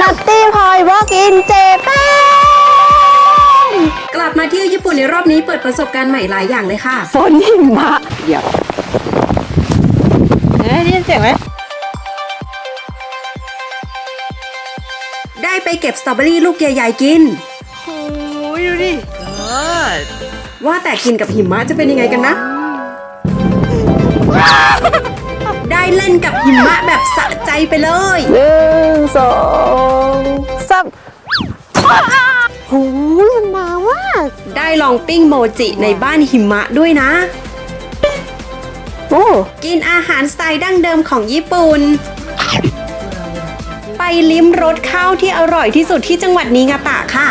นัตตี้พลอยวอล์กอินเจแปนกลับมาเที่ยวญี่ปุ่นในรอบนี้เปิดประสบการณ์ใหม่หลายอย่างเลยค่ะ ฝนหิมะเดี๋ยวเฮ้ยได้ยินเสียงไหมได้ไปเก็บสตรอเบอรี่ลูกใหญ่ๆกิน โอ้ยดูดิว่าแต่กินกับหิมะจะเป็นยังไงกันนะ ได้เล่นกับหิมะแบบสะใจไปเลยหนึ่งสองสามโอ้ยมันหนาวมากได้ลองปิ้งโมจิในบ้านหิมะด้วยนะ โอ้ กินอาหารสไตล์ดั้งเดิมของญี่ปุ่น ไปลิ้มรสข้าวที่อร่อยที่สุดที่จังหวัดนิงาตะค่ะ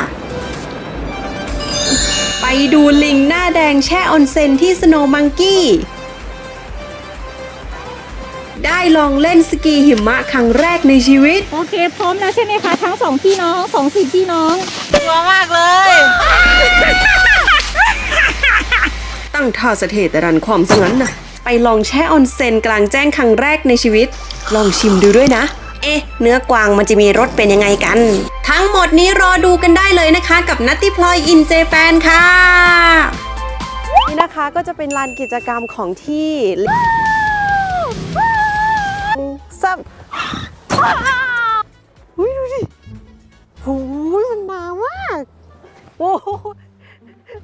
ไปดูลิงหน้าแดงแช่ออนเซ็นที่สโนมังกี้ ได้ลองเล่นสกีหิมะครั้งแรกในชีวิต โอเค พร้อมแล้วใช่ไหมคะ ทั้งสองพี่น้องสองสิบพี่น้องกลัวมากเลย ตั้งท่าสะเทแต่รันความซะงั้นนะไปลองแช่ออนเซ็นกลางแจ้งครั้งแรกในชีวิต ลองชิมดูด้วยนะ เอ๊ะ เนื้อกวางมันจะมีรสเป็นยังไงกัน ทั้งหมดนี้รอดูกันได้เลยนะคะ กับนัตติพลอยอินเจแปนค่ะ นี่นะคะก็จะเป็นลานกิจกรรมของที่ อุ้ยดูดิโอ้ยมันหนาวมาก โอ้โห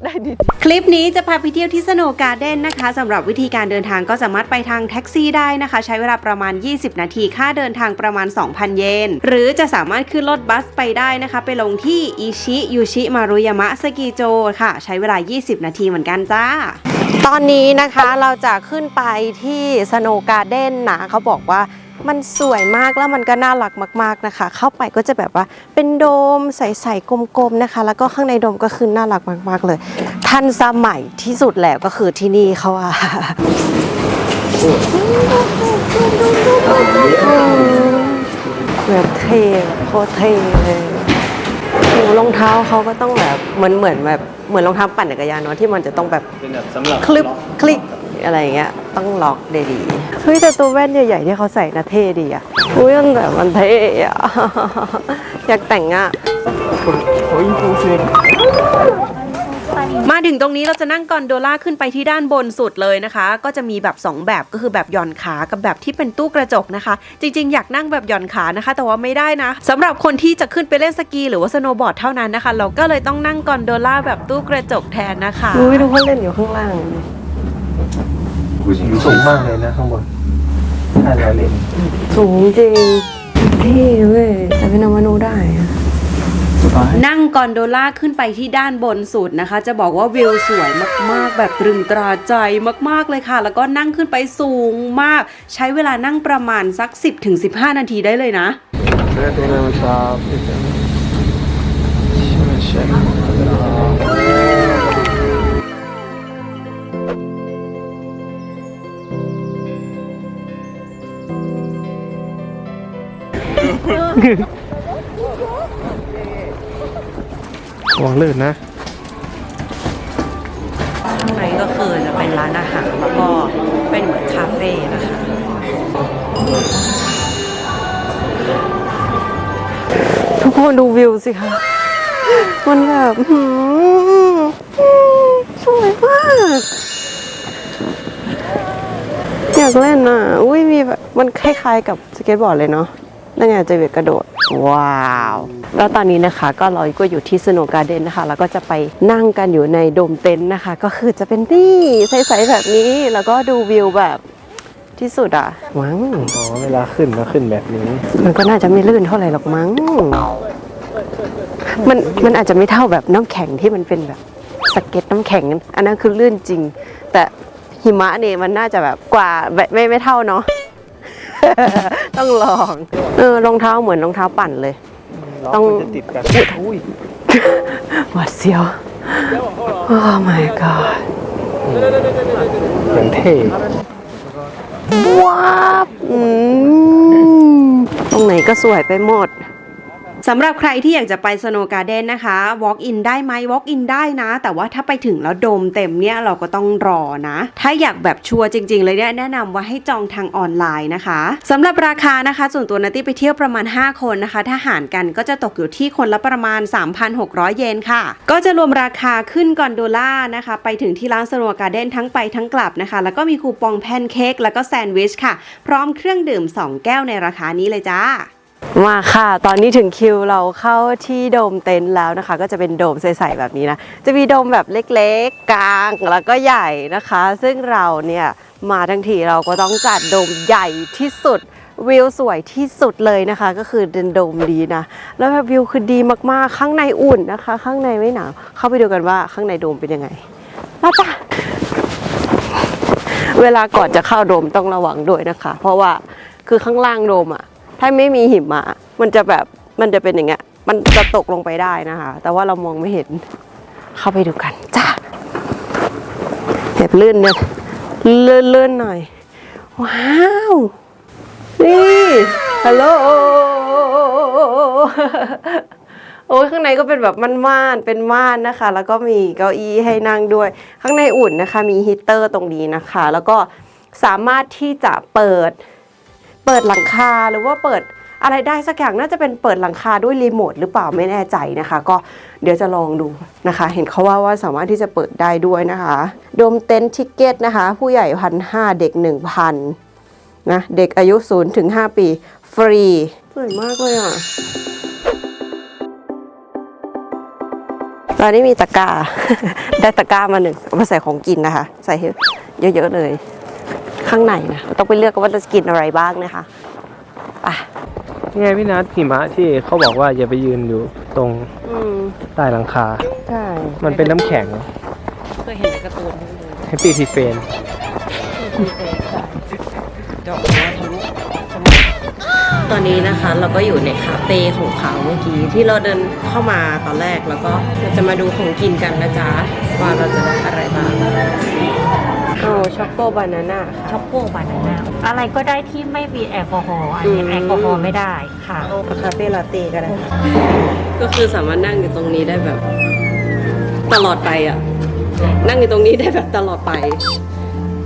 ได้ดิคลิปนี้จะพาไปเที่ยวที่สโนว์การ์เด้นนะคะสำหรับวิธีการเดินทางก็สามารถไปทางแท็กซี่ได้นะคะ ใช้เวลาประมาณ 20 นาทีค่าเดินทางประมาณ 2,000 เยน หรือจะสามารถขึ้นรถบัสไปได้นะคะ ไปลงที่อิชิยูชิมารุยามะสกีโจค่ะ ใช้เวลา 20 นาทีเหมือนกันจ้า ตอนนี้นะคะเราจะขึ้นไปที่สโนว์การ์เด้นนะเขาบอกว่า มันสวยมากแล้วมันก็น่ารักมาก ๆนะคะ เข้าไปก็จะแบบว่าเป็นโดมใสๆกลมๆนะคะ แล้วก็ข้างในโดมก็คือน่ารักมากๆเลย ทันสมัยที่สุดแล้วก็คือที่นี่เขาว่าแบบเท่โคตรเท่เลยโหรองเท้าเขาก็ต้องแบบเหมือนเหมือนแบบเหมือนรองเท้าปั่นจักรยานเนาะที่มันจะต้องแบบเป็นแบบสำหรับคลิปคลิก อะไรอย่างเงี้ยต้องล็อกได้ดีเฮ้ยแต่ตัวแว่นใหญ่ๆที่เขาใส่นะเท่ดีอะอุ้ยมันแบบมันเท่อะอยากแต่งอะโอ้ยฟูซิงมาถึงตรงนี้เราจะนั่งกอนโดล่าขึ้นไปที่ด้านบนสุดเลยนะคะ ก็จะมีแบบ 2 แบบก็คือแบบหย่อนขากับแบบที่เป็นตู้กระจกนะคะ จริงๆ อยากนั่งแบบหย่อนขานะคะ แต่ว่าไม่ได้นะสำหรับคนที่จะขึ้นไปเล่นสกีหรือว่าสโนว์บอร์ดเท่านั้นนะคะ เราก็เลยต้องนั่งกอนโดล่าแบบตู้กระจกแทนนะคะอุ้ยดูเขาเล่นอยู่ข้างล่าง สูงมากเลยนะข้างบนห้าร้อยเลนสูงจริงเท่เว้ยแต่เป็นอมนูได้อะนั่งกอนโดล่าขึ้นไปที่ด้านบนสุดนะคะ จะบอกว่าวิวสวยมากๆ แบบตรึงตราใจมากๆเลยค่ะ แล้วก็นั่งขึ้นไปสูงมาก ใช้เวลานั่งประมาณสัก 10-15 นาทีได้เลยนะ วางเลื่นนะข้านี่ก็คือจะเป็นร้านอาหารแล้วก็เป็นเหมือนคาเฟ่นะคะทุกคนดูวิวสิคะมันแบบสวยมากอยากเล่นอะ อุ้ยมีมันคล้ายๆกับสเก็ตบอร์ดเลยเนาะ นั่นไงเจเวกกระโดด ว้าว แล้วตอนนี้นะคะ ก็เราก็อยู่ที่สโนว์การ์เดนนะคะ แล้วก็จะไปนั่งกันอยู่ในโดมเต็นท์นะคะ ก็คือจะเป็นที่ใสๆแบบนี้ แล้วก็ดูวิวแบบที่สุดอะมั้งอ๋อเวลาขึ้นก็ขึ้นแบบนี้ มันก็น่าจะไม่ลื่นเท่าไหร่หรอกมั้ง มันมันอาจจะไม่เท่าแบบน้ำแข็งที่มันเป็นแบบสเก็ตน้ำแข็ง อันนั้นคือลื่นจริง แต่หิมะเนี่ยมันน่าจะแบบกว่าไม่ไม่ไม่เท่าเนาะ ต้องลอง เออรองเท้าเหมือนรองเท้าปั่นเลย ต้ต้ออง งจะติดกันอุ้ยหวาดเสียวโอ้ my god อย่างเท่ว้าวอืมตรงไหนก็สวยไปหมด สำหรับใครที่อยากจะไปสโนว์การ์เด้นนะคะ walk in ได้ไหม walk in ได้นะ แต่ว่าถ้าไปถึงแล้วโดมเต็มเนี่ยเราก็ต้องรอนะ ถ้าอยากแบบชัวร์จริง ๆ เลยเนี่ยแนะนำว่าให้จองทางออนไลน์นะคะสำหรับราคานะคะ ส่วนตัวนัตตี้ไปเที่ยวประมาณ 5 คนนะคะ ถ้าหารกันก็จะตกอยู่ที่คนละประมาณ 3,600 เยนค่ะ ก็จะรวมราคาขึ้นก่อนโดล่านะคะ ไปถึงที่ร้านสโนว์การ์เด้นทั้งไปทั้งกลับนะคะ แล้วก็มีคูปองแพนเค้กแล้วก็แซนด์วิชค่ะ พร้อมเครื่องดื่ม 2 แก้วในราคานี้เลยจ้า มาค่ะ ตอนนี้ถึงคิวเราเข้าที่โดมเต็นท์แล้วนะคะ ก็จะเป็นโดมใสๆแบบนี้นะ จะมีโดมแบบเล็กๆ กลางแล้วก็ใหญ่นะคะ ซึ่งเราเนี่ยมาทั้งทีเราก็ต้องจัดโดมใหญ่ที่สุดวิวสวยที่สุดเลยนะคะ ก็คือเป็นโดมดีนะ แล้วแบบวิวคือดีมากๆ ข้างในอุ่นนะคะ ข้างในไม่หนาว เข้าไปดูกันว่าข้างในโดมเป็นยังไงมาจ้ะเวลาก่อนจะเข้าโดมต้องระวังด้วยนะคะ เพราะว่าคือข้างล่างโดมอะ ถ้าไม่มีหิมะมันจะแบบมันจะเป็นอย่างเงี้ย มันจะตกลงไปได้นะคะ แต่ว่าเรามองไม่เห็น เข้าไปดูกันจ้าแบบลื่นเนี่ยลื่นลื่นหน่อย ว้าว นี่ฮัลโหลโอ้ยข้างในก็เป็นแบบม่านๆเป็นม่านนะคะ แล้วก็มีเก้าอี้ให้นั่งด้วย ข้างในอุ่นนะคะ มีฮีเตอร์ตรงนี้นะคะ แล้วก็สามารถที่จะเปิด เปิดหลังคาหรือว่าเปิดอะไรได้สักอย่างน่าจะเป็นเปิดหลังคาด้วยรีโมทหรือเปล่าไม่แน่ใจนะคะ ก็เดี๋ยวจะลองดูนะคะ เห็นเขาว่าว่าสามารถที่จะเปิดได้ด้วยนะคะโดมเต็นทิเกตนะคะ ผู้ใหญ่พันห้าเด็กหนึ่งพันนะเด็กอายุ0ูนถึงหปี ฟรีสวยมากเลยอะตอนนี้มีตะกร้า ได้ตะกร้ามาหนึ่งเอามาใส่ของกินนะคะ ใส่เยอะๆเลย ข้างในนะต้องไปเลือกกันว่าจะกินอะไรบ้างนะคะไปนี่ไงพี่นัทหิมะที่เขาบอกว่าอย่าไปยืนอยู่ตรงอืมใต้หลังคา ใช่มันเป็นน้ำแข็งเคยเห็นในการ์ตูนแฮปปี้ทีเฟนตอนนี้นะคะเราก็อยู่ในคาเฟ่ของเขาเมื่อกี้ที่เราเดินเข้ามาตอนแรกแล้วก็เราจะมาดูของกินกันนะจ๊ะว่าเราจะได้อะไรบ้าง โอ้ช็อกโกบานาน่าค่ะช็อกโกบานาน่าอะไรก็ได้ที่ไม่มีแอลกอฮอล์อันนี้อืมแอลกอฮอล์ไม่ได้ค่ะเอาคาเฟ่ลาเต้ก็ได้ค่ะก็คือสามารถนั่งอยู่ตรงนี้ได้แบบ ตลอดไปอะ นั่งอยู่ตรงนี้ได้แบบตลอดไป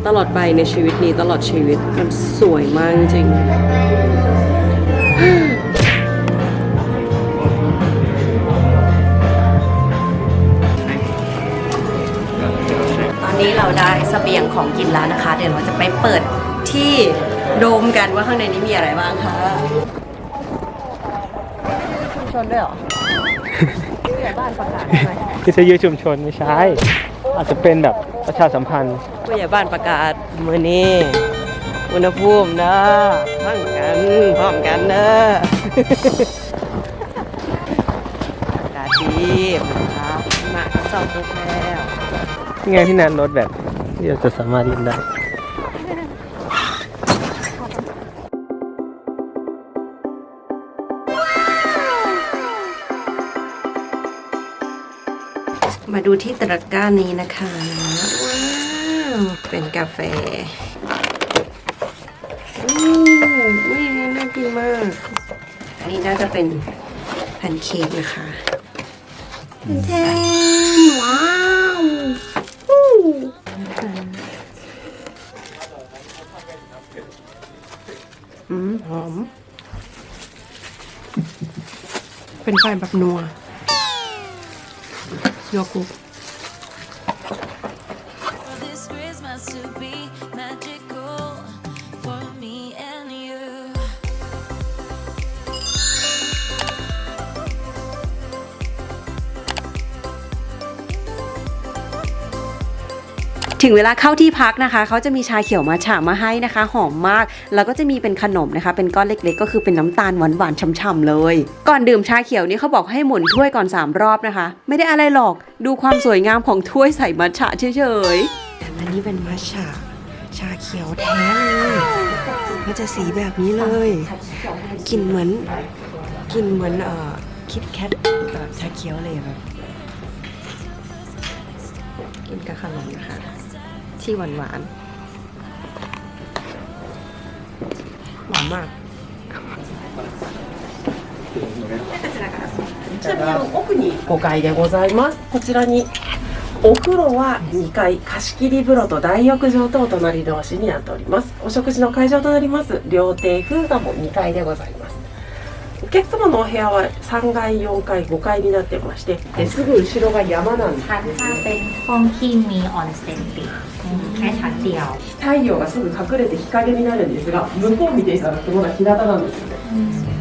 ตลอดไปในชีวิตนี้ตลอดชีวิตมันสวยมากจริง ตอนนี้เราได้เสบียงของกินแล้วนะคะ เดี๋ยวเราจะไปเปิดที่โดมกันว่าข้างในนี้มีอะไรบ้างคะชุมชนด้วยเหรอผู้ใหญ่บ้านประกาศไหมวิทยุชุมชนไม่ใช่ อาจจะเป็นแบบประชาสัมพันธ์ผู้ใหญ่บ้านประกาศมือนี้อุณหภูมินะพร้อมกันพร้อมกันเนอะอากาศดีนะคะมาก็สอบทุกแล้ว นี่ไงพี่นัทรถแบบที่เราจะสามารถเล่นได้มาดูที่ตะกร้านี้นะคะ ว้าว เป็นกาแฟอู้อุ้ยน่ากินมาก อันนี้น่าจะเป็นแพนเค้กนะคะแทนว้าวอู้อืมหอม ไปแบบนัวโยกุ๊ ถึงเวลาเข้าที่พักนะคะ เขาจะมีชาเขียวมาฉามาให้นะคะ หอมมาก แล้วก็จะมีเป็นขนมนะคะ เป็นก้อนเล็กๆ ก็คือเป็นน้ำตาลหวานๆช่ำๆเลย ก่อนดื่มชาเขียวนี่เขาบอกให้หมุนถ้วยก่อน 3 รอบนะคะ ไม่ได้อะไรหรอกดูความสวยงามของถ้วยใส่มัทฉะเฉยๆอันนี้เป็นมัทฉะชาเขียวแท้เลยมันจะสีแบบนี้เลยกลิ่นเหมือนกลิ่นเหมือนเอ่อคิดแคทแบบชาเขียวเลยแบบกินกับขนมนะคะ ที่หวานหวานๆหอมมาก ちなみにあの奥に5階でございます。こちらにお風呂は2階、貸し切り風呂と大浴場とお隣同士になっております。お食事の会場となります料亭風雅も2階でございます。お客様のお部屋は3階、4階、5階になってまして、ですぐ後ろが山なんです。 ชั้นล่างเป็นห้องที่มีออนเซ็นปิด แค่ชั้นเดียว 太陽がすぐ隠れて日陰になるんですが、向こう見ていただくとまだ日向なんですね。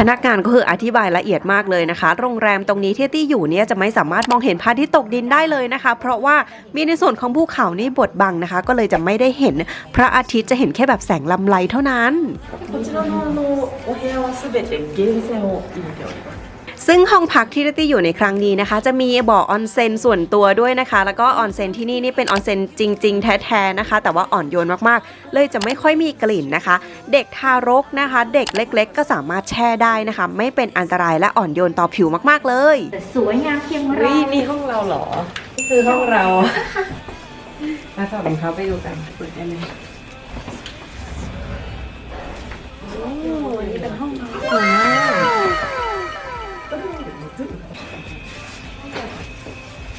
พนักงานก็คืออธิบายละเอียดมากเลยนะคะ โรงแรมตรงนี้ที่ตี้อยู่เนี่ยจะไม่สามารถมองเห็นพระอาทิตย์ตกดินได้เลยนะคะ เพราะว่ามีในส่วนของภูเขานี่บดบังนะคะ ก็เลยจะไม่ได้เห็นพระอาทิตย์จะเห็นแค่แบบแสงลำไรเท่านั้น こちらのあのお部屋はすべて源泉を入れております。 ซึ่งห้องพักที่ตี้อยู่ในครั้งนี้นะคะ จะมีบ่อออนเซ็นส่วนตัวด้วยนะคะ แล้วก็ออนเซ็นที่นี่นี่เป็นออนเซ็นจริง ๆ แท้ๆนะคะ แต่ว่าอ่อนโยนมากๆ เลยจะไม่ค่อยมีกลิ่นนะคะ เด็กทารกนะคะ เด็กเล็ก ๆ ก็สามารถแช่ได้นะคะ ไม่เป็นอันตรายและอ่อนโยนต่อผิวมากๆเลยสวยงามเพียงไรวินี่ห้องเราเหรอนี่คือห้องเรามาถอดรองเท้าไปดูกันเปิดได้ไหมโอ้นี่เป็นห้องนอน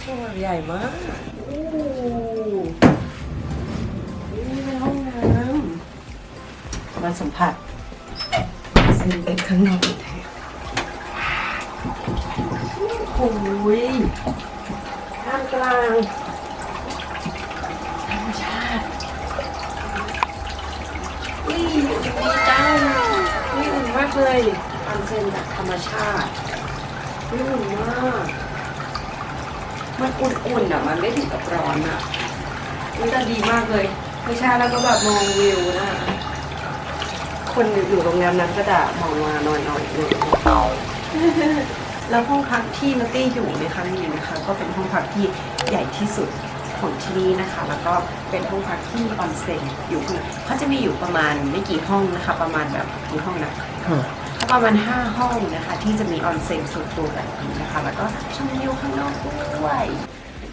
ห้องนอนใหญ่มากโอ้นี่เป็นห้องน้ำมาสัมผัสเซึ่งเป็นข้างนอกแท้โอ้ยท่ามกลางธรรมชาติอุ้ยดีจังอุ้ยอุ่นมากเลยออนเซนจากธรรมชาติอุ้ยอุ่นมาก มันอุ่นๆอะ มันไม่ถึงกับร้อนอะนี่จะดีมากเลยไม่ใช่แล้วก็แบบมองวิวนะ คนอยู่โรงแรมนั้นก็จะมองมาหน่อยๆหนึ่แล้วห้องพักที่นัตตี้อยู่ในครั้งนี้นะคะ ก็เป็นห้องพักที่ใหญ่ที่สุดของที่นี่นะคะ แล้วก็เป็นห้องพักที่ออนเซ็นอยู่เขาจะมีอยู่ประมาณไม่กี่ห้องนะคะ ประมาณแบบกี่ห้องนะ ประมาณ 5 ห้องนะคะ ที่จะมีออนเซ็นส่วนตัวแบบนี้นะคะ แล้วก็ชมวิวข้างนอกด้วย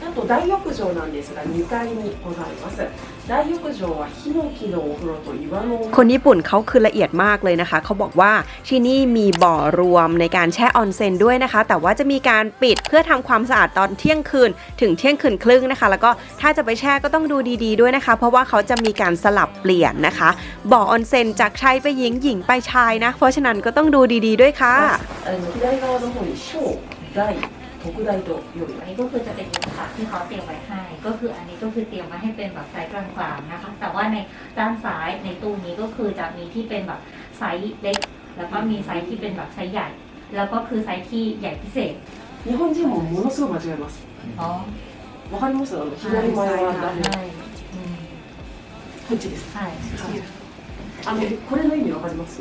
あと大浴場なんですが2階にございます大浴場はヒノキのお風呂と岩のお風呂 คนญี่ปุ่นเขาคือละเอียดมากเลยนะคะ เขาบอกว่าที่นี่มีบ่อรวมในการแช่ออนเซ็นด้วยนะคะ แต่ว่าจะมีการปิดเพื่อทำความสะอาดตอนเที่ยงคืนถึงเที่ยงคืนครึ่งนะคะ แล้วก็ถ้าจะไปแช่ก็ต้องดูดีๆด้วยนะคะ เพราะว่าเขาจะมีการสลับเปลี่ยนนะคะ บ่อออนเซ็นจากชายไปหญิงหญิงไปชายนะ เพราะฉะนั้นก็ต้องดูดีๆด้วยค่ะ あの左側の方に小大特大と用意 อันนี้ก็คือจะเป็นผักที่เขาเตรียมไว้ให้ ก็คืออันนี้ก็คือเตรียมมาให้เป็นแบบไซส์กลางๆนะคะ แต่ว่าในด้านซ้ายในตู้นี้ก็คือจะมีที่เป็นแบบไซส์เล็ก แล้วก็มีไซส์ที่เป็นแบบไซส์ใหญ่ แล้วก็คือไซส์ที่ใหญ่พิเศษ 日本人もものすごい間違えます อ๋อ わかりますあの左前は何 ใช่อืม こっちです ใช่ค่ะ あのこれの意味わかります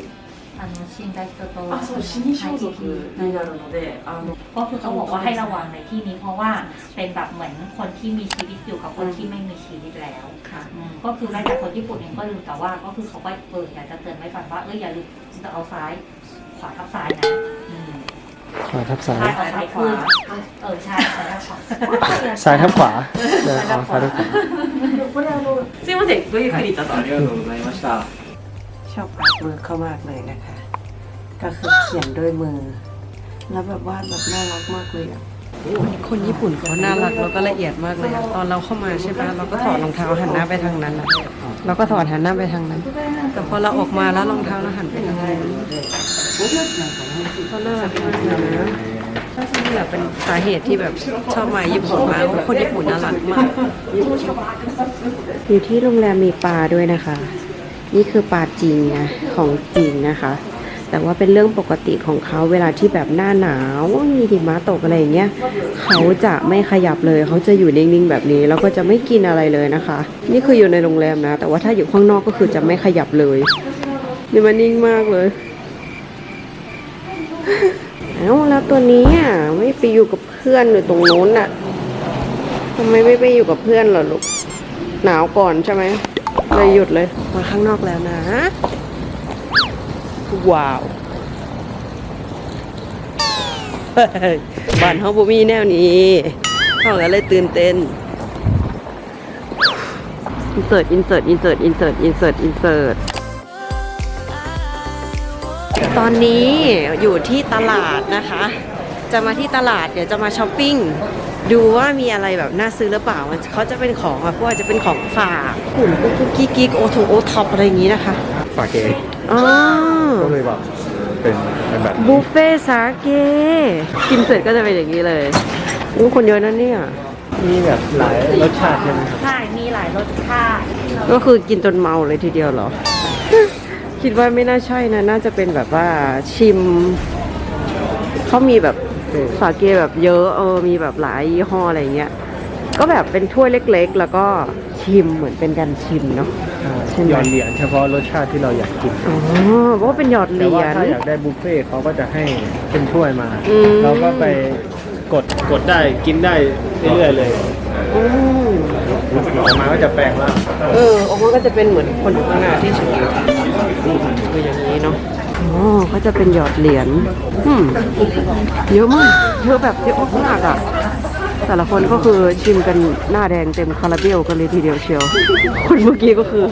あの死んだ人とあそう死に装束になるのであの ก็คือเขาบอกว่าให้ระวังในที่นี้เพราะว่าเป็นแบบเหมือนคนที่มีชีวิตอยู่กับคนที่ไม่มีชีวิตแล้ว ค่ะ อืมก็คือแม้แต่คนญี่ปุ่นเองก็ลืมแต่ว่าก็คือเขาก็เอออยากจะเตือนไว้ก่อนว่าเอออย่าลืมจะเอาซ้ายขวาทับซ้ายนะอืม ขวาทับซ้าย ใช่เอาซ้ายขึ้นเออใช่ซ้ายทับขวา ซ้ายทับขวาเอออ๋อซ้ายทับขวา これあのすいませんごゆっくりどうぞありがとうございました ช อบอาร์ตมือเขามากเลยนะคะ ก็คือเขียนด้วยมือ แล้วแบบวาดแบบน่ารักมากเลยอะคนญี่ปุ่นเขาน่ารักแล้วก็ละเอียดมากเลยอะตอนเราเข้ามาใช่ไหมเราก็ถอดรองเท้าหันหน้าไปทางนั้นอะเราก็ถอดหันหน้าไปทางนั้น แต่พอเราออกมาแล้วรองเท้าเราหันไปทางนั้นก็น่ารักมากนะถ้าจะนี่แหละเป็นสาเหตุที่แบบชอบมาญี่ปุ่นมากเพราะคนญี่ปุ่นน่ารักมาก อยู่ที่โรงแรมมีปลาด้วยนะคะ นี่คือปลาจริงนะของจริงนะคะ แต่ว่าเป็นเรื่องปกติของเขาเวลาที่แบบหน้าหนาวมีหิมะตกอะไรอย่างเงี้ยเขาจะไม่ขยับเลยเขาจะอยู่นิ่งๆแบบนี้แล้วก็จะไม่กินอะไรเลยนะคะ นี่คืออยู่ในโรงแรมนะ แต่ว่าถ้าอยู่ข้างนอกก็คือจะไม่ขยับเลยนี่มันนิ่งมากเลยเอาแล้วตัวนี้อะไม่ไปอยู่กับเพื่อนอยู่ตรงโน้นอะทำไมไม่ไปอยู่กับเพื่อนหรอลูกหนาวก่อนใช่ไหม เลยหยุดเลย มาข้างนอกแล้วนะ ว้าวบ้านเฮาบ่มีแนวนี้เฮาก็เลยตื่นเต้นอินเสิร์ตอินเสิร์ตอินเสิร์ตอินเสิร์ตอินเสิร์ตอินเสิร์ตตอนนี้อยู่ที่ตลาดนะคะ จะมาที่ตลาดเดี๋ยวจะมาช้อปปิ้ง ดูว่ามีอะไรแบบน่าซื้อหรือเปล่ามันเขาจะเป็นของอะพวกจะเป็นของฝากกลุ่มกุ๊กกิ๊กกิ๊กโอทงโอท็อปอะไรอย่างนี้นะคะสาเกอ๋อก็เลยแบบเป็นเป็นแบบบุฟเฟ่ต์สาเกกินเสร็จก็จะเป็นอย่างนี้เลยอู้คนเยอะนั่นเนี่ยมีแบบหลายรสชาติใช่ไหมใช่มีหลายรสชาติ ก็คือกินจนเมาเลยทีเดียวเหรอ คิดว่าไม่น่าใช่นะ น่าจะเป็นแบบว่าชิม เขามีแบบ สาเกแบบเยอะเออมีแบบหลายยี่ห้ออะไรเงี้ยก็แบบเป็นถ้วยเล็ก ๆ แล้วก็ชิมเหมือนเป็นการชิมเนาะ ใช่ไหม หยอดเหรียญเฉพาะรสชาติที่เราอยากกิน อ๋อเพราะว่าเป็นหยอดเหแต่รีว่ายญ ถ้าอยากได้บุฟเฟ่ต์เขาก็จะให้เป็นถ้วยมา อืม เราก็ไปกดกดได้กินได้เรื่อยๆเลยอืมออกมาก็จะแปลงร่างเออออกมาก็จะเป็นเหมือนคนอยู่ข้างหน้าที่ฉันอยู่คืออย่างนี้เนาะอ๋อ ก็จะเป็นหยอดเหรียญเยอะมากเยอะแบบเยอะมากอะ แต่ละคนก็คือชิมกันหน้าแดงเต็มคาราเบลกันเลยทีเดียวเชียว คนเมื่อกี้ก็คือ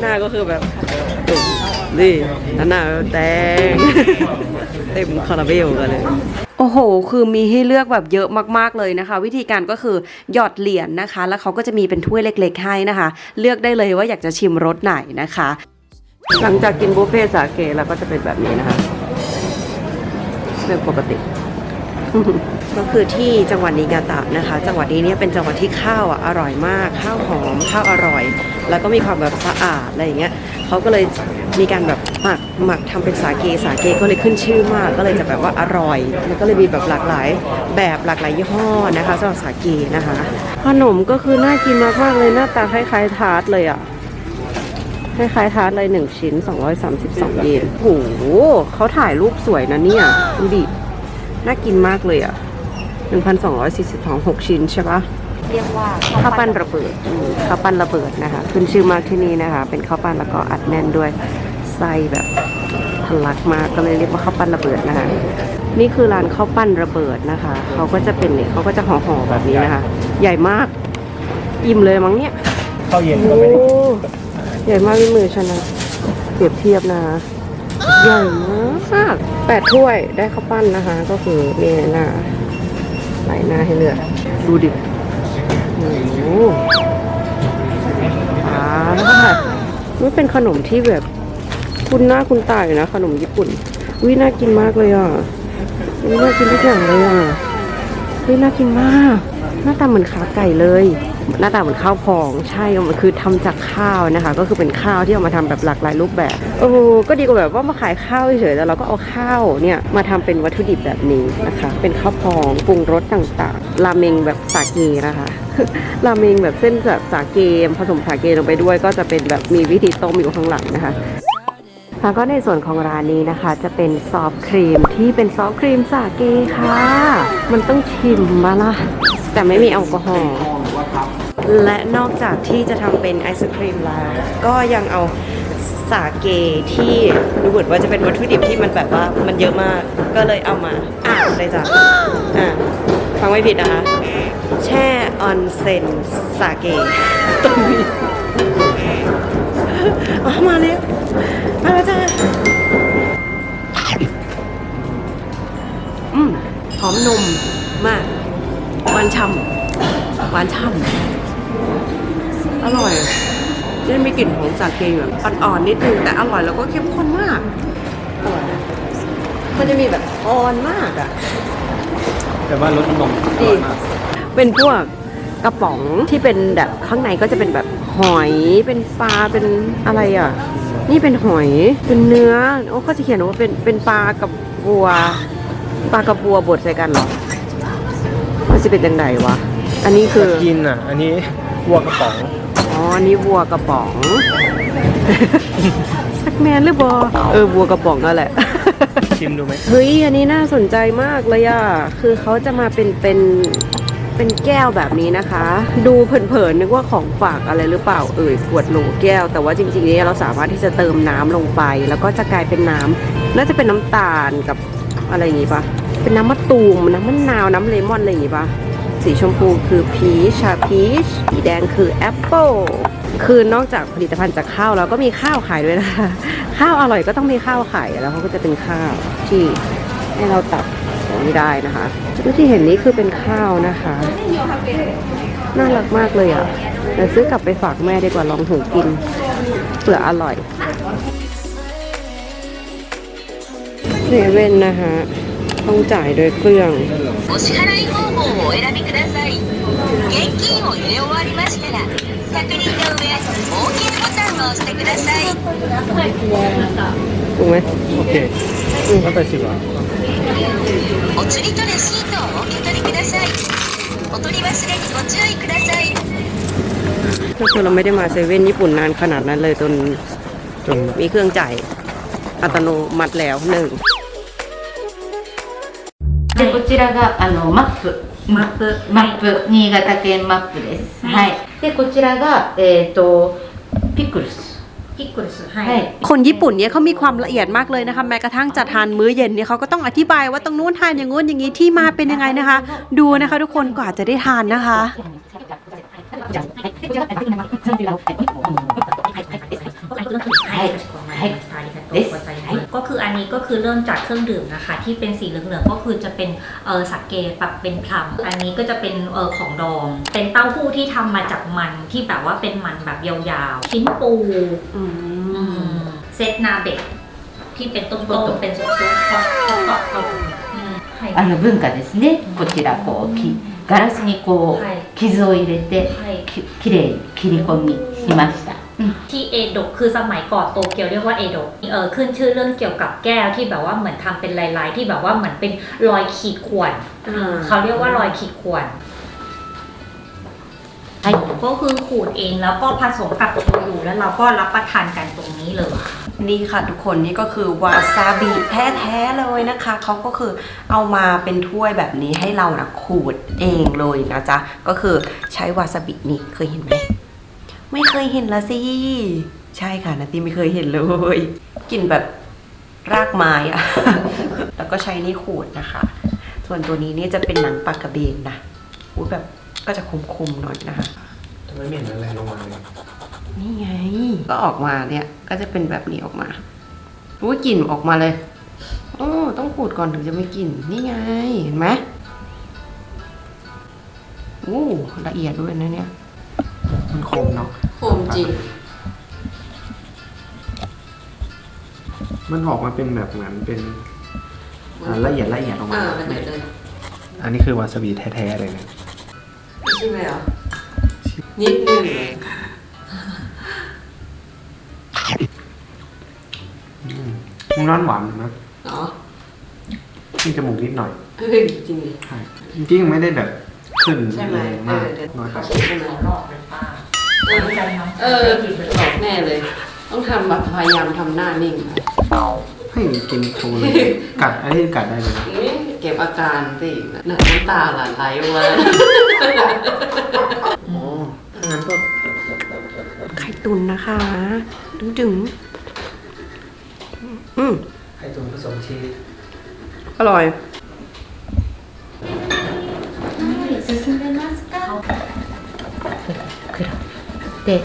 หน้าก็คือแบบตุ่มนี่หน้าแดงเต็มคาราเบลกันเลยโอ้โห คือมีให้เลือกแบบเยอะมากๆเลยนะคะ วิธีการก็คือหยอดเหรียญนะคะ แล้วเขาก็จะมีเป็นถ้วยเล็ก ๆ ให้นะคะ เลือกได้เลยว่าอยากจะชิมรสไหนนะคะ หลังจากกินบุฟเฟ่ต์สาเกแล้วก็จะเป็นแบบนี้นะคะเรื่องปกติ ก็คือที่จังหวัดนิกาตะนะคะ จังหวัดนี้เนี่ยเป็นจังหวัดที่ข้าวอะอร่อยมาก ข้าวหอมข้าวอร่อย แล้วก็มีความแบบสะอาดอะไรอย่างเงี้ยเขาก็เลยมีการแบบหมักหมักทำเป็นสาเกสาเกก็เลยขึ้นชื่อมาก ก็เลยจะแบบว่าอร่อยแล้วก็เลยมีแบบหลากหลายแบบหลากหลายยี่ห้อนะคะสำหรับสาเกนะคะ ขนมก็คือน่ากินมากๆเลยหน้าตาคล้ายๆทาร์ตเลยอะ คล้ายๆทาร์ตเลยหนึ่งชิ้น 232 เยนโอ้โหเขาถ่ายรูปสวยนะเนี่ยดูดิน่ากินมากเลยอะ 1,242 6 ชิ้นใช่ปะเรียกว่าข้าวปั้นระเบิดอืมข้าวปั้นระเบิดนะคะขึ้นชื่อมากที่นี่นะคะ เป็นข้าวปั้นแล้วก็อัดแน่นด้วยไส้แบบทะลักมากก็เลยเรียกว่าข้าวปั้นระเบิดนะคะ นี่คือร้านข้าวปั้นระเบิดนะคะเขาก็จะเป็นเนี่ยเขาก็จะห่อๆแบบนี้นะคะ ใหญ่มาก อิ่มเลยมั้งเนี่ยข้าวเย็นก็โอ้ไม่ได้ ใหญ่มากในมือฉันะเปรียบเทียบนะใหญ่มากแปดถ้วยได้ข้าวปั้นนะคะ ก็คือมีหน้าหลายหน้าให้เลือกดูดิโอ้โหอ่าแล้วก็แบบมันเป็นขนมที่แบบคุณหน้าคุณตายนะ ขนมญี่ปุ่นวิน่ากินมากเลยอะวิน่ากินทุกอย่างเลยอะวิน่ากินมาก หน้าตาเหมือนขาไก่เลย หน้าตาเหมือนข้าวพองใช่มันคือทำจากข้าวนะคะ ก็คือเป็นข้าวที่เอามาทำแบบหลากหลายรูปแบบโอ้ก็ดีกว่าแบบว่ามาขายข้าวเฉยๆแต่เราก็เอาข้าวเนี่ยมาทำเป็นวัตถุดิบแบบนี้นะคะ เป็นข้าวพองปรุงรสต่างๆราเมงแบบสาเกนะคะราเมงแบบเส้นแบบสาเกผสมสาเกลงไปด้วย ก็จะเป็นแบบมีวิธีต้มอยู่ข้างหลังนะคะแล้วก็ในส่วนของร้านนี้นะคะ จะเป็นซอฟต์ครีมที่เป็นซอฟต์ครีมสาเกค่ะ มันต้องชิมมาละ แต่ไม่มีแอลกอฮอล์และนอกจากที่จะทำเป็นไอศครีมแล้ว ก็ยังเอาสาเกที่ดูเหมือนว่าจะเป็นวัตถุดิบที่มันแบบว่ามันเยอะมาก ก็เลยเอามาอ่านเลยจ้ะอะฟังไม่ผิดนะคะแช่ออนเซนสาเกตรงนี้เอามาแล้วมาแล้วจ้าอืมหอมนมมาก หวานฉ่ำหวานฉ่ำอร่อยนี่มีกลิ่นของสาเกแบบอ่อนๆนิดนึงแต่อร่อยแล้วก็เข้มข้นมากอร่อยนะมันจะมีแบบอ่อนมากอะแต่ว่ารสนมอดีร่อยมากเป็นพวกกระป๋องที่เป็นแบบข้างในก็จะเป็นแบบหอยเป็นปลาเป็นอะไรอะ นี่เป็นหอยเป็นเนื้อโอ้เขาจะเขียนว่าเป็นเป็นปลากับบัว ปลากับบัวบดใส่กันเหรอ มันจะเป็นจังไดวะ อันนี้คือ กินอะ อันนี้วัวกระป๋องอ๋อ อันนี้วัวกระป๋อง สักแมนหรือบอเออวัวกระป๋องนั่นแหละ ชิมดูไหมเฮ้ย อันนี้น่าสนใจมากเลยอะ คือเขาจะมาเป็นเป็นเป็นแก้วแบบนี้นะคะ ดูเผินๆนึกว่าของฝากอะไรหรือเปล่าเอ่ยขวดโหลแก้ว แต่ว่าจริงๆเนี่ยเราสามารถที่จะเติมน้ำลงไป แล้วก็จะกลายเป็นน้ำน่าจะเป็นน้ำตาลกับอะไรอย่างงี้ปะ เป็นน้ำมะตูมน้ำมะนาวน้ำเลมอนอะไรอย่างงี้ปะสีชมพูคือพีชชาพีชสีแดงคือแอปเปิลคือนอกจากผลิตภัณฑ์จากข้าวแล้วก็มีข้าวขายด้วยนะคะ ข้าวอร่อยก็ต้องมีข้าวขายแล้วเขาก็จะเป็นข้าวที่ให้เราตักของนี้ได้นะคะชุดที่เห็นนี้คือเป็นข้าวนะคะน่ารักมากเลยอะเดี๋ยวซื้อกลับไปฝากแม่ดีกว่าลองหุงกินเผื่ออร่อยเซเว่นนะคะ ต้องจ่ายโดยเครื่อง お支払い方法をお選びください現金を入れ終わりましたら確認の上 OK ボタンを押してください ถูกไหม โอเคแล้วไปสิบาท お釣りとレシートをお受け取りくださいお取り忘れにご注意ください ก็คือเราไม่ได้มาเซเว่นญี่ปุ่นนานขนาดนั้นเลยจน จน มีเครื่องจ่ายอัตโนมัติแล้วหนึ่ง でこちらがあのマップマップマップ新潟県マップです。はい。でこちらがえっ、とピクルス。 พิกกุลสุให้ はい。 คนญี่ปุ่นเนี่ยเขามีความละเอียดมากเลยนะคะ แม้กระทั่งจะทานมื้อเย็นเนี่ยเขาก็ต้องอธิบายว่าตรงนู้นทานอย่างงู้นอย่างนี้ที่มาเป็นยังไงนะคะ ดูนะคะ ทุกคนกว่าจะได้ทานนะคะ ก็คืออันนี้ก็คือเริ่มจากเครื่องดื่มนะคะ ที่เป็นสีเหลืองๆก็คือจะเป็นเออสักเกแบบเป็นพลัมอันนี้ก็จะเป็นเออของดอง เป็นเต้าหู้ที่ทำมาจากมันที่แบบว่าเป็นมันแบบยาวๆ ชิ้นปูอืมเซตนาเบะที่เป็นต้มๆเป็นซุปๆก็ก็ก็อืมはいあの文化ですね。こちらこうきガラスにこう、はい傷を入れてはいききれいに切り込みしました。 ที่เอโดะคือสมัยก่อนโตเกียวเรียกว่าเอโดะเออขึ้นชื่อเรื่องเกี่ยวกับแก้วที่แบบว่าเหมือนทำเป็นลายๆ ที่แบบว่าเหมือนเป็นรอยขีดข่วนเขาเรียกว่ารอยขีดข่วนก็คือขูดเองแล้วก็ผสมกับโชยุแล้วเราก็รับประทานกันตรงนี้เลยนี่ค่ะทุกคนนี่ก็คือวาซาบิแท้ๆเลยนะคะเขาก็คือเอามาเป็นถ้วยแบบนี้ให้เรานะขูดเองเลยนะจ๊ะก็คือใช้วาซาบินี่เคยเห็นไหม ไม่เคยเห็นละสิ ใช่ค่ะนาตีไม่เคยเห็นเลยกลิ่นแบบรากไม้อะ แล้วก็ใช้นี่ขูดนะคะ ส่วนตัวนี้เนี่ยจะเป็นหนังปลากระเบนนะอุ้ยแบบก็จะคมๆหน่อยนะคะทำไมไม่เห็นอะไรลงมาเลยนี่ไง ก็ออกมาเนี่ย ก็จะเป็นแบบนี้ออกมาอุ้ยกลิ่นออกมาเลยโอ้ต้องขูดก่อนถึงจะไม่กลิ่นนี่ไง เห็นไหมโอ้ละเอียดด้วยนะเนี่ย มันคมเนาะโคมจริง มันออกมาเป็นแบบเหมือนเป็นอ่าละเอียดละเอียดออกมาอ่าละเอียดเลยอันนี้คือวาซาบิแท้ๆเลยนะใช่ไหมเหรอ นิดนึงเลยมันร้อนหวานนะเนาะที่จมูกนิดหน่อยเฮ้ยจริงดิ ใช่จริงๆไม่ได้แบบขึ้นใช่ไหมแรงมากเออเดี๋ยวน้อยไป ใช่ไหม เออออกแน่เลย ต้องทำแบบพยายามทำหน้านิ่งให้กินโชว์เลยกัดอันนี้กัดได้เลยนะนี่เก็บอาการสิหน้ำตาหลั่งไหลออกมาโอ้ถ้างั้นก็ไข่ตุนนะคะ ดึงดึงๆอืมไข่ตุ๋นผสมชีสอร่อยで roasted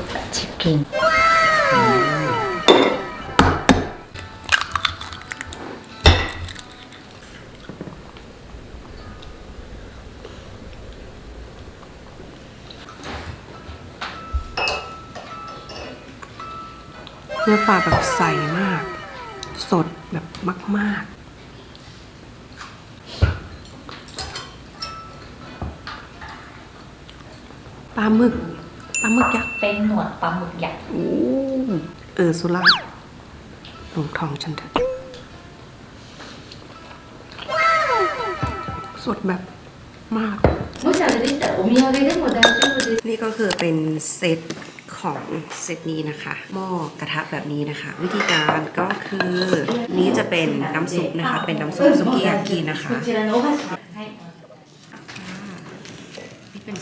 เนื้อปลาแบบใสมาก สดแบบมาก ๆปลาหมึก ปลาหมึกยักษ์เป็นหนวดปลาหมึกยักษ์โอ้เออสุล่าลงทองฉันเถอะสดแบบมาก นี่ก็คือเป็นเซตของเซตนี้นะคะ หม้อกระทะแบบนี้นะคะ วิธีการก็คือนี้จะเป็นน้ำซุปนะคะ เป็นน้ำซุปซุกี้ยากินะคะนี่เป็น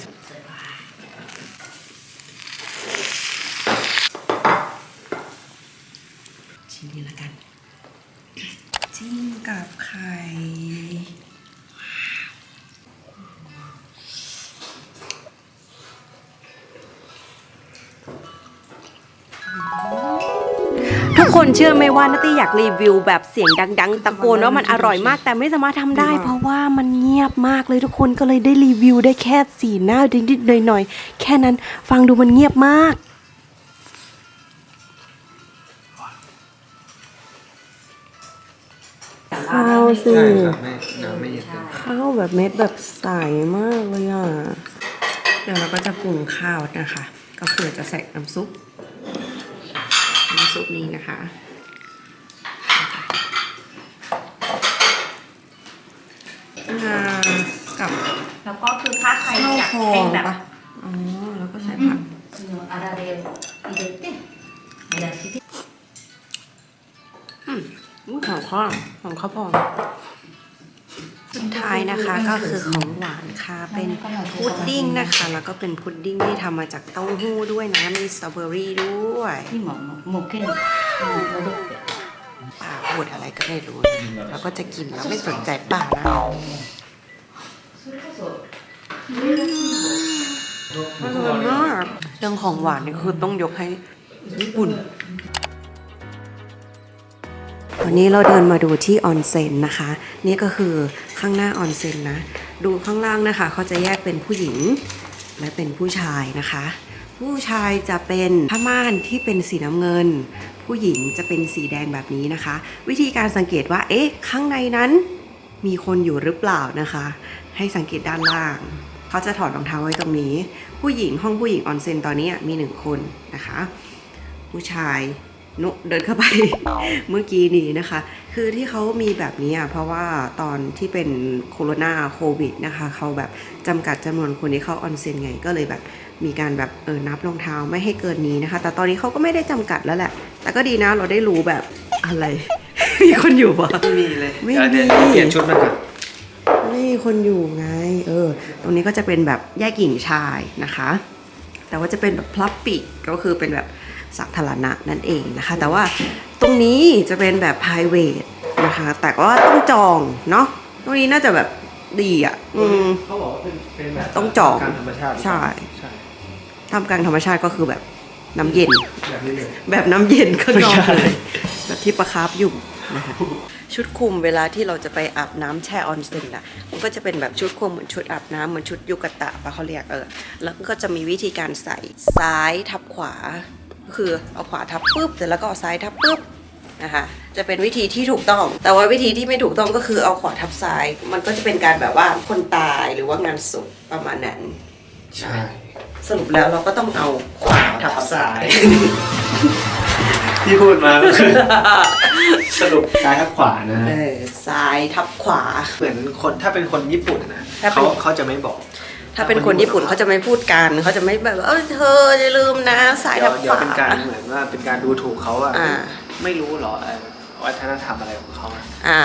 เชื่อไหมว่านาตี้อยากรีวิวแบบเสียงดัง ๆ ตะโกนว่ามันอร่อยมาก แต่ไม่สามารถทำได้ เพราะว่ามันเงียบมากเลยทุกคนก็เลยได้รีวิวได้แค่สีหน้านิดๆหน่อยๆแค่นั้นฟังดูมันเงียบมาก ข้าวสิใช่ครับไม่น้ำไม่เย็นเกินข้าวแบบเม็ดแบบใสมากเลยอะ เดี๋ยวเราก็จะปรุงข้าวนะคะ ก็คือจะใส่น้ำซุปน้ำ ซุปนี้นะคะกับแล้วก็คือถ้าใครข้าวอยากโพเป็ดนแบบปะอ๋อ แล้วก็ใส่ผัก อาราเรลอีเดติเวลาที่ อืมอุ๊ยหอมข้าวหอมข้าวพอง ท้ายนะคะก็คือของหวานค่ะ เป็นพุดดิ้งนะคะ แล้วก็เป็นพุดดิ้งที่ทำมาจากเต้าหู้ด้วยนะ มีสตรอเบอรี่ด้วยที่หมอกหมกขึ้นป่าพูดอะไรก็ไม่รู้ แล้วก็จะกินแล้วไม่สนใจป่านะอร่อยมากเรื่องของหวานนี่คือต้องยกให้ญี่ปุ่นวันนี้เราเดินมาดูที่ออนเซ็นนะคะ นี่ก็คือ ข้างหน้าออนเซ็นนะ ดูข้างล่างนะคะเขาจะแยกเป็นผู้หญิงและเป็นผู้ชายนะคะ ผู้ชายจะเป็นผ้าม่านที่เป็นสีน้ำเงิน ผู้หญิงจะเป็นสีแดงแบบนี้นะคะ วิธีการสังเกตว่าเอ๊ะ ข้างในนั้นมีคนอยู่หรือเปล่านะคะ ให้สังเกตด้านล่างเขาจะถอดรองเท้าไว้ตรงนี้ ผู้หญิงห้องผู้หญิงออนเซ็นตอนนี้มีหนึ่งคนนะคะ ผู้ชาย นุเดินเข้าไปเมื่อกี้นี้นะคะ คือที่เขามีแบบนี้อะเพราะว่าตอนที่เป็นโคโรนาโควิดนะคะเขาแบบจำกัดจำนวนคนที่เข้าออนเซ็นไงก็เลยแบบมีการแบบเออนับรองเท้าไม่ให้เกินนี้นะคะ แต่ตอนนี้เขาก็ไม่ได้จำกัดแล้วแหละ แต่ก็ดีนะเราได้รู้แบบอะไร มีคนอยู่ปะไม่มีเลยไม่เดี๋ยวมีเดี๋ยวเปลี่ยนชุดมาก่อนไม่มีคนอยู่ไง เออ ตรงนี้ก็จะเป็นแบบแยกหญิงชายนะคะ แต่ว่าจะเป็นแบบพลับปิกก็คือเป็นแบบ สาธารณะนั่นเองนะคะ แต่ว่าตรงนี้จะเป็นแบบ p r i v a t นะคะ แต่ก็ต้องจองเนาะตรงนี้น่าจะแบบดีอะ อืมเขาบอกว่าเป็นเป็นแบบต้องจองการธรรมชาติใช่ใช่ทำกลางธรรมชาติก็คือแบบน้ำเย็น แบบนี้เลยแบบน้ำเย็นข้างนอกไม่ใช่เลยแบบที่ประคับอยู่นะคะชุดคลุมเวลาที่เราจะไปอาบน้ำแช่ออนเซ็นอะมันก็จะเป็นแบบชุดคลุมเหมือนชุดอาบน้ำเหมือนชุดยุกตะปะเขาเรียกเออ แล้วก็จะมีวิธีการใส่ซ้ายทับขวา ก็คือเอาขวาทับปุ๊บเสร็จแล้วก็เอาซ้ายทับปุ๊บนะคะจะเป็นวิธีที่ถูกต้อง แต่ว่าวิธีที่ไม่ถูกต้องก็คือเอาขวาทับซ้าย มันก็จะเป็นการแบบว่าคนตายหรือว่างานศพประมาณนั้น ใช่ สรุปแล้วเราก็ต้องเอาขวาทับซ้าย ที่พูดมาก็คือสรุปซ้ายทับขวานะเออซ้ายทับขวา เหมือนคนถ้าเป็นคนญี่ปุ่นนะถ้าเป็น เขาเขาจะไม่บอก ถ้าเป็นคนญี่ปุ่นเขาจะไม่พูดกันเขาจะไม่แบบว่าเออเธออย่าลืมนะซ้ายเดี๋ทัยวบเดี๋ขยววาเป็นการเหมือนว่าเป็นการดูถูกเขาอะอ่าไม่รู้เหรอเอ่อวัฒนธรรมอะไรของเขาอะอ่า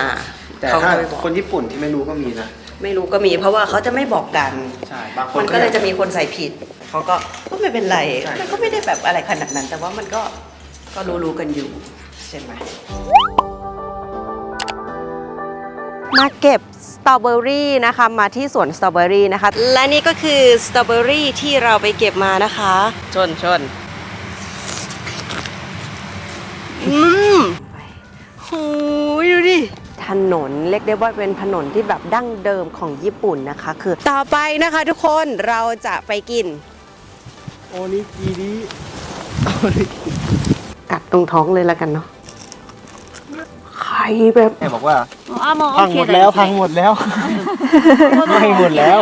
แต่เขาถ้าก็ไม่บอกคนญี่ปุ่นที่ไม่รู้ก็มีนะไม่รู้ก็มี เพราะว่าเขาจะไม่บอกกัน ใช่บางคนมันก็เลยจะมีคนใส่ผิดเขาก็ก็ไม่เป็นไรใช่มันก็ไม่ได้แบบอะไรขนาดนั้น แต่ว่ามันก็ก็รู้ๆกันอยู่ใช่ไหมมาเก็บส ตรอเบอรี่นะคะมาที่สวนสตรอเบอรี่นะคะ และนี่ก็คือสตรอเบอรี่ที่เราไปเก็บมานะคะ ชนชนอืมโหยดูดิถนนเรียกได้ว่าเป็นถนนที่แบบดั้งเดิมของญี่ปุ่นนะคะ คือต่อไปนะคะทุกคนเราจะไปกิน โอนิกิริกัดตรงท้องเลยแล้วกันเนาะ ไข่แบบ แม่บอกว่าพังหมดแล้วพังหมดแล้วไม่หมดแล้ว